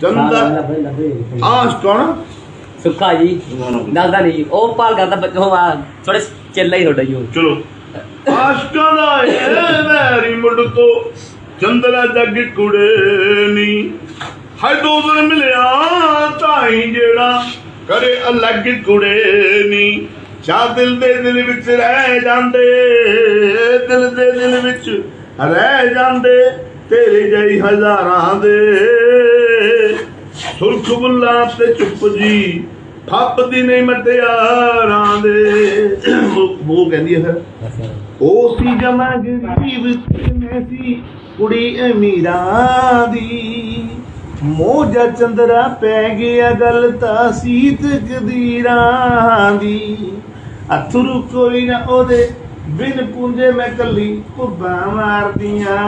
ਚੰਦਰ ਆਸ਼ ਕੌਣ ਸੁੱਖਾ ਜੀ ਦੱਸਦਾ ਨਹੀਂ ਜੀ। ਉਹ ਪਾਲ ਕਰਦਾ ਬੱਚੋ ਆ ਥੋੜੇ ਚੱਲਾ ਹੀ ਤੁਹਾਡਾ ਜੀ ਉਹ। ਚਲੋ। ਆਸ਼ਕਾਂ ਦਾ ਏ ਮੈਰੀ ਮੁੰਡ ਤੋਂ ਚੰਦਰਾ ਜੱਗ ਕੁੜੇ ਨੀ। ਹਾਏ ਦੋ ਦਿਨ ਮਿਲਿਆ ਤਾਈ ਜਿਹੜਾ ਕਰੇ ਅਲੱਗ ਕੁੜੇ ਨੀ। ਚਾ ਦਿਲ ਦੇ ਦਿਲ ਵਿੱਚ ਰਹਿ ਜਾਂਦੇ ਦਿਲ ਦੇ ਦਿਲ ਵਿੱਚ ਰਹਿ ਜਾਂਦੇ ਤੇਰੇ ਜਈ ਹਜ਼ਾਰਾਂ ਦੇ ਸੁਰਖ ਬੁੱਲਾ ਤੇ ਚੁੱਪ ਜੀ। ਫੱਬਦੀ ਨਹੀਂ ਮਟਿਆਰਾਂ ਦੇ। ਉਹ ਕਹਿੰਦੀ ਹੈ ਫਿਰ। ਉਹ ਸੀ ਜਮਾ ਗਰੀਬ ਤੇ ਮੈਂ ਸੀ ਕੁੜੀ ਅਮੀਰਾਂ ਦੀ। ਮੋਜਾ ਚੰਦਰਾ ਪੈ ਗਿਆ ਗੱਲ ਤਾਂ ਸੀ ਤਕਦੀਰਾਂ ਦੀ। ਅਥਰੂ ਕੋਈ ਨਾ ਉਹਦੇ ਬਿਨ ਪੁੰਜੇ ਮੈਂ ਕੱਲੀ ਭੁੱਬਾਂ ਮਾਰਦੀਆਂ।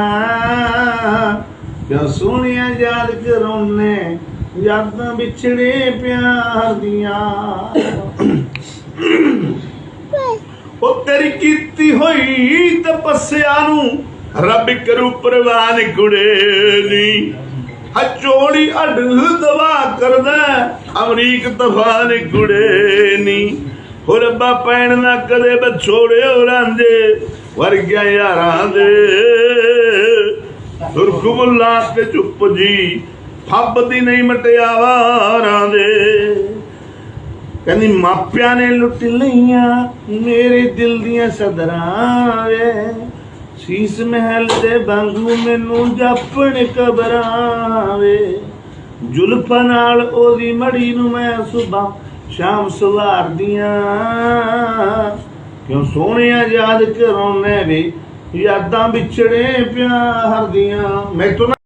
ਕਿਉਂ ਸੋਹਣਿਆ ਯਾਦ ਕਰਾਉਨੇ ਯਾਦਾਂ ਵਿਛੜੇ ਪਿਆਰ ਦੀਆਂ। ਉਹ ਤੇਰੀ ਕੀਤੀ ਹੋਈ ਤਪੱਸਿਆ ਨੂੰ ਰੱਬ ਕਰੂ ਪ੍ਰਵਾਨ ਕੁੜੇ ਨੀ ਹਚੋੜੀ ਅੱਡ ਦਵਾ ਕਰਦਾ, ਅਮਰੀਕ ਤੂਫਾਨ ਕੁੜੇ ਨੀ ਹੋ ਰੱਬਾ ਪੈਣ ਨਾ ਕਦੇ ਬਛੋੜਿਓ ਰਾਂਝੇ ਵਰਗਿਆ ਯਾਰਾਂ ਦੇ। ਸੁਰਖ ਤੇ ਚੁੱਪ ਜੀ ਫੱਬਦੀ ਨਹੀਂ ਮਟਿਆਵਾਰਾਂ ਦੇ। ਕਹਿੰਦੀ, ਮਾਪਿਆਂ ਨੇ ਲੁੱਟ ਲਈਆਂ ਮੇਰੇ ਦਿਲ ਦੀਆਂ ਸਦਰਾਂ ਵੇ। ਸੀਸ ਮਹਿਲ ਦੇ ਵਾਂਗੂ ਮੈਨੂੰ ਜਾਪਣ ਕਬਰਾਂ ਵੇ। ਜ਼ੁਲਫਾਂ ਨਾਲ ਉਹਦੀ ਮੜੀ ਨੂੰ ਮੈਂ ਸੁਬਾ ਸ਼ਾਮ ਸਵਾਰਦੀਆਂ ਕਿਉਂ ਸੋਹਣਿਆ ਯਾਦ ਕਰਾਉਨੇ ਵੀ, ਯਾਦਾਂ ਵਿਛੜੇ ਪਿਆਰ ਦੀਆਂ। ਮੈਂ ਤੋਂ